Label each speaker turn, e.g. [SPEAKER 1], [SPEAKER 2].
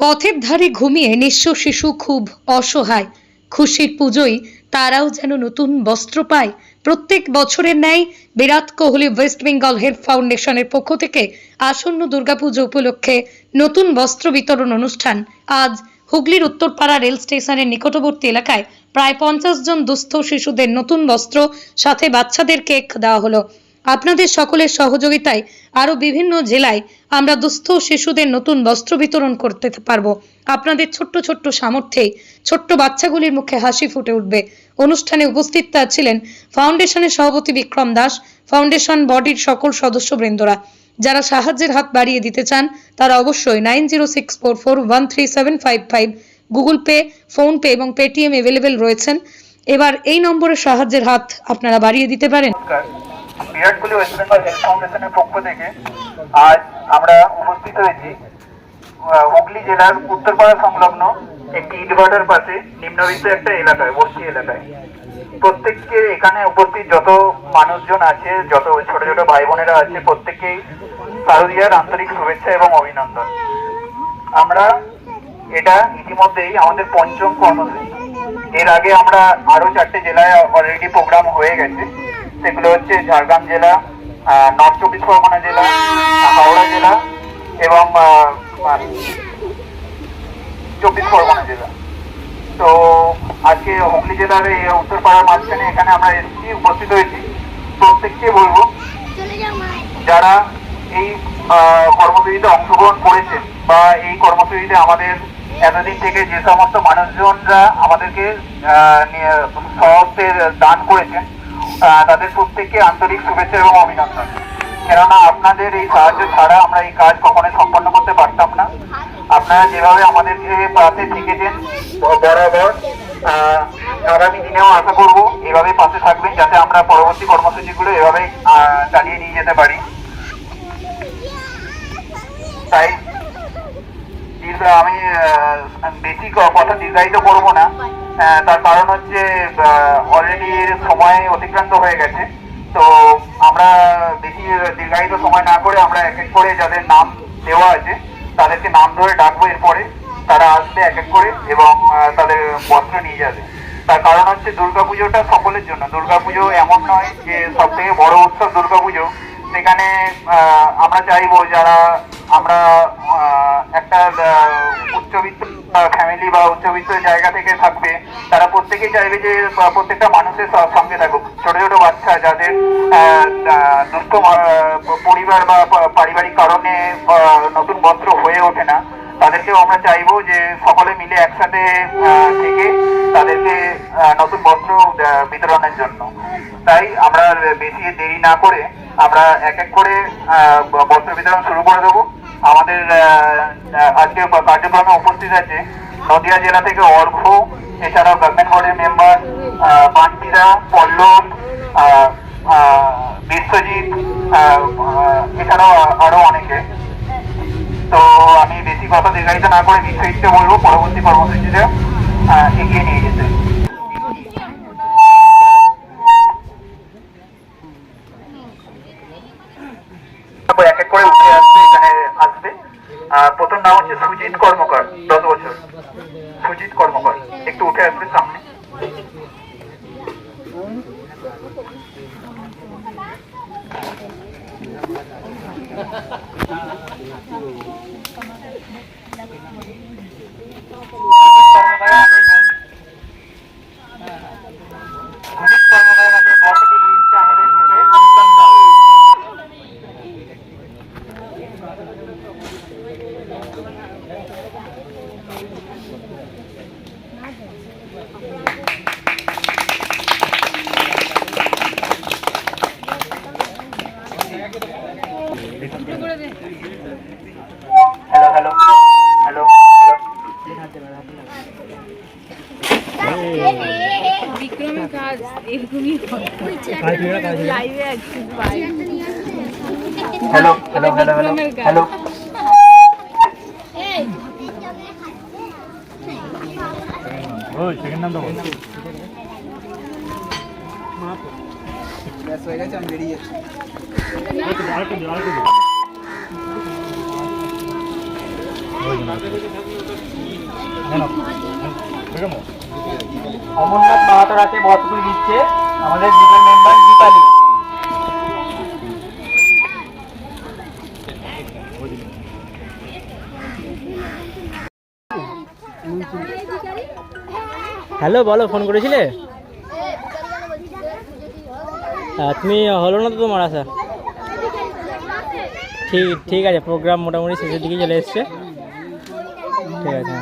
[SPEAKER 1] পথের ধারে ঘুমিয়ে নিঃস্ব শিশু খুব অসহায়। খুশির পুজোয় তারাও যেন নতুন বস্ত্র পায়। প্রত্যেক বছরের ন্যায় বিরাট কোহলি ওয়েস্ট বেঙ্গল হেলথ ফাউন্ডেশনের পক্ষ থেকে আসন্ন দুর্গাপুজো উপলক্ষে নতুন বস্ত্র বিতরণ অনুষ্ঠান। আজ হুগলির উত্তরপাড়া রেল স্টেশনের নিকটবর্তী এলাকায় প্রায় পঞ্চাশ জন দুস্থ শিশুদের নতুন বস্ত্র, সাথে বাচ্চাদের কেক দেওয়া হলো। আপনাদের সকলের সহযোগিতায় আরও বিভিন্ন জেলায় আমরা দুস্থ শিশুদের নতুন বস্ত্র বিতরণ করতে পারব। আপনাদের ছোট্ট ছোট্ট সামর্থ্যে ছোট্ট বাচ্চাগুলির মুখে হাসি ফুটে উঠবে। অনুষ্ঠানে উপস্থিত ছিলেন ফাউন্ডেশনের সভাপতি বিক্রম দাস, ফাউন্ডেশন বডির সকল সদস্য সদস্যবৃন্দরা। যারা সাহায্যের হাত বাড়িয়ে দিতে চান, তারা অবশ্যই nine zero six four four one three seven five five Google Pay PhonePe এবং পেটিএম অ্যাভেলেবেল রয়েছেন। এবার এই নম্বরে সাহায্যের হাত আপনারা বাড়িয়ে দিতে পারেন।
[SPEAKER 2] নমস্কার বিরাট কোহলি ওয়েস্ট বেঙ্গল হেলথ ফাউন্ডেশনের পক্ষ থেকে আজ আমরা উপস্থিত হয়েছি হুগলি জেলার উত্তরপাড়া সংলগ্ন একটি ইটভাটার পাশে নিম্নবিত্ত একটা এলাকায়, বস্তি এলাকায়। প্রত্যেককে এখানে উপস্থিত যত মানুষজন আছে, যত ছোট ছোট ভাই বোনেরা আছে, প্রত্যেককেই শারদীয়ার আন্তরিক শুভেচ্ছা এবং অভিনন্দন। আমরা এটা ইতিমধ্যেই আমাদের পঞ্চম কর্মসূচি। এর আগে আমরা আরও চারটে জেলায় অলরেডি প্রোগ্রাম হয়ে গেছে। সেগুলো হচ্ছে ঝাড়গ্রাম জেলা নর্থ চব্বিশ পরগনা জেলা, হাওড়া জেলা এবং চব্বিশ পরগনা জেলা। তো আজকে হুগলি জেলার এই উত্তরপাড়ার মাঝখানে এখানে আমরা এসেছি, উপস্থিত হয়েছি। প্রত্যেককে বলব, যারা এই কর্মসূচিতে অংশগ্রহণ করেছেন বা এই কর্মসূচিতে আমাদের এতদিন থেকে যে সমস্ত মানুষজনরা আমাদেরকে সহস্তের দান করেছেন তাদের প্রত্যেককে আন্তরিক শুভেচ্ছা এবং অভিনন্দন। কেননা আপনাদের এই সাহায্য ছাড়া আমরা এই কাজ কখনোই সম্পন্ন করতে পারতাম না। আপনারা যেভাবে আমাদেরকে পাশে থেকেছেন, বরাবর আগামী দিনেও আশা করব এভাবে পাশে থাকবেন যাতে আমরা পরবর্তী কর্মসূচিগুলো এভাবে চালিয়ে নিয়ে যেতে পারি। তাই আমি বেশি কথা দীর্ঘায়িত করব না। তার কারণ হচ্ছে অলরেডি সময় অতিক্রান্ত হয়ে গেছে। তো আমরা বেশি দীর্ঘায়িত সময় না করে আমরা এক এক করে যাদের নাম দেওয়া আছে, তাদেরকে নাম ধরে ডাকবো এরপরে তারা আসবে এক এক করে এবং তাদের বস্ত্র নিয়ে যাবে। তার কারণ হচ্ছে দুর্গাপুজোটা সকলের জন্য। দুর্গাপুজো এমন নয় যে সব থেকে বড় উৎসব দুর্গাপুজো সেখানে আমরা চাইব যারা আমরা একটা ফ্যামিলি বা উচ্চবিত্ত জায়গা থেকে থাকবে, তারা প্রত্যেকেই চাইবে যে প্রত্যেকটা মানুষের সঙ্গে থাকুক। ছোট ছোট বাচ্চা যাদের দুস্থ পরিবার বা পারিবারিক কারণে নতুন বস্ত্র হয়ে ওঠে না, তাদেরকেও আমরা চাইব যে, সকলে মিলে একসাথে থেকে তাদেরকে নতুন বস্ত্র বিতরণের জন্য। তাই আমরা বেশি দেরি না করে আমরা এক এক করে বস্ত্র বিতরণ শুরু করে দেবো। আমাদের আজকে কার্যক্রমে উপস্থিত আছে নদিয়া জেলা থেকে অর্ঘ, এছাড়াও গভর্নমেন্ট বোর্ডের মেম্বার বান্টিরা পল্লব বিশ্বজিৎ এছাড়াও আরও অনেকে। তো আমি বেশি কথা দীর্ঘায়িত না করে বিশ্বজিৎকে বলব, পরবর্তী কর্মসূচিতে এগিয়ে নিয়ে যেতে তারপর এক এক করে উঠে আসবে এখানে আসবে আহ, প্রথম নাম হচ্ছে সুজিত কর্মকার দশ বছর। সুজিত কর্মকার একটু উঠে আসবে সামনে। সুজিত হ্যালো হ্যালো হ্যালো
[SPEAKER 3] বিক্রমের কাজ এরকমই লাইভে আছে ভাই
[SPEAKER 2] হ্যালো হ্যালো হ্যালো
[SPEAKER 4] অমরনাথ দিচ্ছে আমাদের গ্রুপের মেম্বার দীপালি। হ্যালো বলো ফোন করেছিলে? তুমি হলো না তো তোমার আসা ঠিক ঠিক আছে প্রোগ্রাম মোটামুটি শেষের দিকে চলে এসছে। ঠিক আছে.